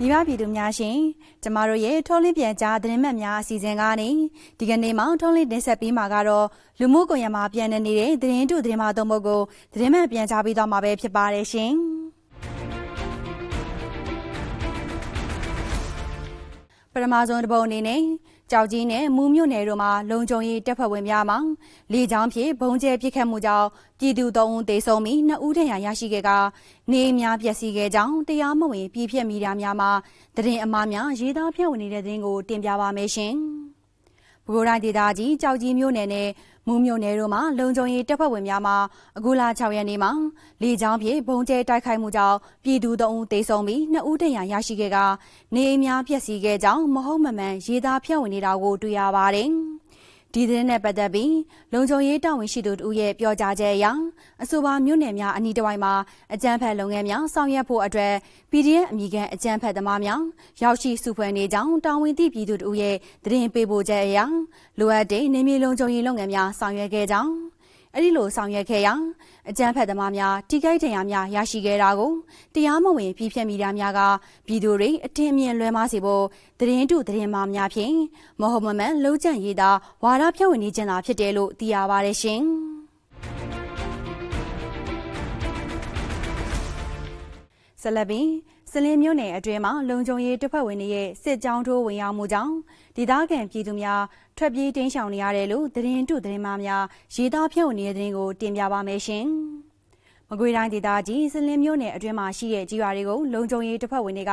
မိဘပြည်သူများရှင်ကျမတို့ရဲ့ထုံးလင်းပြန်ကြားသတင်းမှတ်များအစီအစဉ်ကနေဒီကနေ့မှထုံးလင်းတင်ဆက်ပေးမှာကတော့လူမှုကွန်ရက်မှာပြန်နေနေတဲ့သတင်းတုသတင်းမှသုံးပုဒ်ကိုသတင်းမှတ်ပြန်ကြားပေးသွားမှာပဲဖြစ်ပါတယ်ရှင်ပထမဆုံးတစ်ပုဒ်အနေနဲ့ ကြောက်ကြီးနဲ့မူးမြို့နယ်တို့မှာလုံခြုံရေးတပ်ဖွဲ့ဝင်များမှလေကြောင်းဖြင့်ဘုံကျဲပစ်ခတ်မှုကြောင့်ပြည်သူ၃ဦးသေဆုံးပြီး2ဦးဒဏ်ရာရရှိခဲ့ကနေအများပျက်စီးခဲ့ကြောင်းတရားမဝင်ပြည်ဖြတ်မိတာများမှာတရင်အမားများရေးသားဖြန့်ဝေနေတဲ့သတင်းကိုတင်ပြပါမယ်ရှင်။ ဘိုးရိုင်းဒေသကြီးကြောက်ကြီးမြို့နယ်နဲ့မူးမြို့နယ်တို့မှာလုံခြုံရေးတပ်ဖွဲ့ဝင်များမှအခုလ6ရက်နေ့မှာလေကြောင်းဖြင့်ဘုံကျဲတိုက်ခိုက်မှုကြောင့်ပြည်သူ3ဦးသေဆုံးပြီး2ဦးဒဏ်ရာရရှိခဲ့ကနေအများပျက်စီးခဲ့ကြောင်းမဟုတ်မမှန်ရေးသားဖြန့်ဝေနေတာကိုတွေ့ရပါတယ်။ ဒီသတင်းနဲ့ပတ်သက်ပြီးလုံခြုံရေးတာဝန်ရှိသူတို့ရဲ့ပြောကြားချက်အရအဆိုပါမြို့နယ်များအနီးတစ်ဝိုက်မှာအကြမ်းဖက်လုပ်ငန်းများဆောင်ရွက်ဖို့အတွက် PDF အမည်ခံအကြမ်းဖက်သမားများရောက်ရှိစုဖွဲ့နေကြောင်းတာဝန်သိပြည်သူတို့ရဲ့သတင်းပေးပို့ချက်အရလိုအပ်တဲ့နေမြေလုံခြုံရေးလုပ်ငန်းများဆောင်ရွက်ခဲ့ကြောင်း အဲ့ဒီလိုဆောင်ရွက်ခဲ့ရာအကြမ်းဖက်သမားများတိကိတ်ထင်ရများရရှိခဲ့တာကိုတရားမဝင်ပြည်ဖြတ်မိတာများကပြည်သူတွေအထင်အမြင်လွဲမှားစေဖို့သတင်းတုသတင်းမှားများဖြင့်မဟုတ်မမှန်လုံးကျန့်ရေးတာဝါဒဖြန့်ဝေနေခြင်းသာဖြစ်တယ်လို့သိရပါတယ်ရှင် ဆလဘင်းစလင်းမြို့နယ်အတွင်းမှာလုံခြုံရေးတပ်ဖွဲ့ဝင်တွေရဲ့စစ်ကြောင်းထိုးဝင်ရောက်မှုကြောင့်ဒေသခံပြည်သူများထွက်ပြေးတင်းရှောင်နေရတယ်လို့သတင်းတုသတင်းမှများရေးသားဖြန့်ဝေနေတဲ့သတင်းကိုတင်ပြပါမယ်ရှင်။ မကွေးတိုင်းဒေသကြီးစလင်းမြို့နယ်အတွင်းမှာရှိတဲ့ကြီးရွာတွေကိုလုံခြုံရေးတပ်ဖွဲ့ဝင်တွေက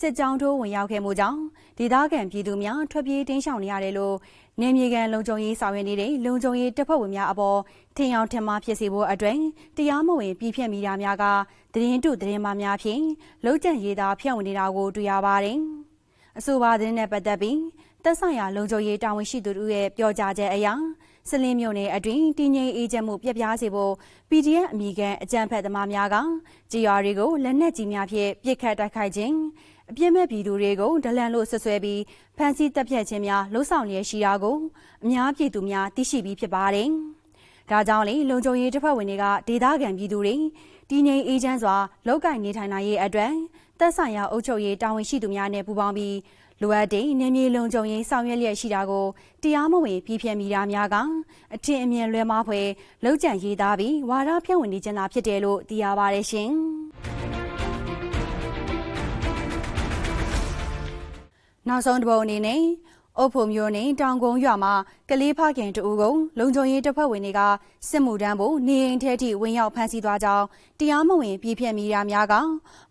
စစ်ကြောင်းထိုးဝင်ရောက်ခဲ့မှုကြောင့်ဒေသခံပြည်သူများထွက်ပြေးတင်းရှောင်နေရတယ်လို့နေမြေကန်လုံခြုံရေးဆောင်ရွက်နေတဲ့လုံခြုံရေးတပ်ဖွဲ့ဝင်များအပေါ်ထင်အောင်ထင်မှားဖြစ်စေဖို့အတွက်တရားမဝင်ပြည်ဖြတ်မိတာများကသတင်းတုသတင်းမှားများဖြင့်လုံးကျန်ရေးသားဖြန့်ဝေနေတာကိုတွေ့ရပါတယ်။အဆိုပါသတင်းနဲ့ပတ်သက်ပြီးသက်ဆိုင်ရာလုံခြုံရေးတာဝန်ရှိသူတို့ရဲ့ပြောကြားချက်အရ စလင်းမြို့နယ်အတွင်းတည်ငြိမ်အေးချမ်းမှုပြပြစေဖို့ PDF အမိခံအကြမ်းဖက်သမားများကကြေးရွာတွေကိုလက်နက်ကြီးများဖြင့်ပစ်ခတ်တိုက်ခိုက်ခြင်းအပြစ်မဲ့ပြည်သူတွေကိုဒလန်လို့ဆွဆွဲပြီးဖမ်းဆီးတပ်ဖြတ်ခြင်းများလှုံ့ဆော်လျက်ရှိတာကိုအများပြည်သူများသိရှိပြီးဖြစ်ပါတယ်။ဒါကြောင့်လေလုံခြုံရေးတပ်ဖွဲ့ဝင်တွေကဒေသခံပြည်သူတွေတည်ငြိမ်အေးချမ်းစွာလောက်ကင်နေထိုင်နိုင်ရေးအတွက် သက်ဆိုင်ရာအုပ်ချုပ်ရေးတာဝန်ရှိသူများနဲ့ပူးပေါင်းပြီးလိုအပ်တဲ့နေမြေလုံခြုံရေးဆောင်ရွက်လျက်ရှိတာကိုတရားမဝင်ပြည်ပြမိတာများကအထင်အမြင်လွဲမှားဖွယ်လောက်ကျန်ရေးသားပြီးဝါဒဖြန့်ဝေနေကြတာဖြစ်တယ်လို့သိရပါတယ်ရှင်။နောက်ဆုံးတစ်ပုဒ်အနေနဲ့ အုပ်ဖို့မျိုးနဲ့တောင်ကုန်းရွာမှာကလေးဖခင်တူကိုလုံခြုံရေးတပ်ဖွဲ့ဝင်တွေကစစ်မှုတန်းဖို့နေအိမ်ထဲထိဝင်ရောက်ဖမ်းဆီးသွားကြောင်းတရားမဝင်ပြည်ပြည့်မိတာများက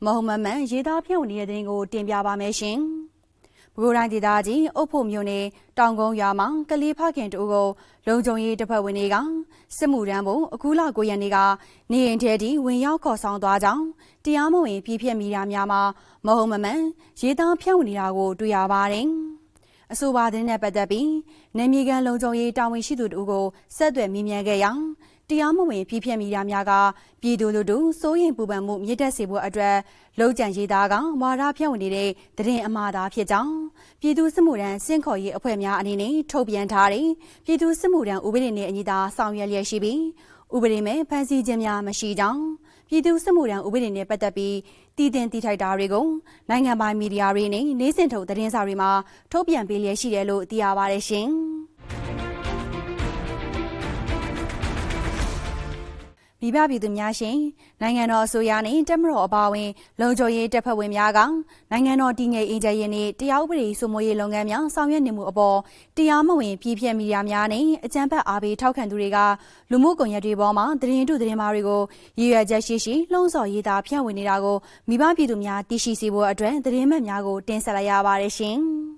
မဟုတ်မမှန်ရေးသားဖြန့်ဝေနေတဲ့တဲ့ကိုတင်ပြပါမယ်ရှင်။ဘိုးတိုင်းဒေသကြီးအုပ်ဖို့မြို့နယ်တောင်ကုန်းရွာမှာကလေးဖခင်တို့ကိုလုံခြုံရေးတပ်ဖွဲ့ဝင်တွေကစစ်မှုရန်ပုံအခုလ9ရက်နေ့ကနေရင်ထဲတီဝင်ရောက်ခေါ်ဆောင်သွားကြောင်းတရားမဝင်ပြည်ပြည့်မိတာများမှာမဟုတ်မမှန်ရေးသားဖြန့်ဝေနေတာကိုတွေ့ရပါတယ်။ အဆိုပါတဲ့နဲ့ပတ်သက်ပြီးနေမြေကန်လုံခြုံရေးတာဝန်ရှိသူတို့ကိုဆက်သွယ်မေးမြန်းခဲ့ရာတရားမဝင်ပြည်ပြည့်မိတာများကပြည်သူလူထုစိုးရင်ပူပန်မှုမြင့်တက်စေဖို့အတွက်လုံခြံရေးသားကဝါဒဖြန့်ဝေနေတဲ့တရင်အမှားသားဖြစ်ကြောင်းပြည်သူစစ်မှုထမ်းစင့်ခေါ်ရေးအဖွဲ့များအနေနဲ့ထုတ်ပြန်ထားတဲ့ပြည်သူစစ်မှုထမ်းဥပဒေနဲ့အညီသာဆောင်ရွက်လျက်ရှိပြီးဥပဒေမဲ့ဖန်ဆီးခြင်းများမရှိကြောင်း ပြည်သူစစ်မှုထမ်းဥပဒေနဲ့ပတ်သက်ပြီးတည်တင်တည်ထိုက်တာတွေကိုနိုင်ငံပိုင်မီဒီယာတွေနဲ့နေစဉ်ထုတ်သတင်းစာတွေမှာထုတ်ပြန်ပေးလျက်ရှိတယ်လို့သိရပါတယ်ရှင်။ မိဘပြည်သူများရှင်နိုင်ငံတော်အစိုးရနှင့်တက်မတော်အပါအဝင်လုံခြုံရေးတပ်ဖွဲ့ဝင်များကနိုင်ငံတော်တည်ငြိမ်အေးချမ်းရေးနှင့်တရားဥပဒေစိုးမိုးရေးလုပ်ငန်းများဆောင်ရွက်နေမှုအပေါ်တရားမဝင်ပြည်ပြည့်မီဒီယာများနှင့်အကြမ်းဖက်အားပေးထောက်ခံသူတွေကလူမှုကွန်ရက်တွေပေါ်မှာသတင်းတုသတင်းမှားတွေကိုရည်ရွယ်ချက်ရှိရှိလှုံ့ဆော်ရေးသားဖြန့်ဝေနေတာကိုမိဘပြည်သူများသိရှိစေဖို့အတွက်သတင်းမှတ်များကိုတင်ဆက်လိုက်ရပါတယ်ရှင်။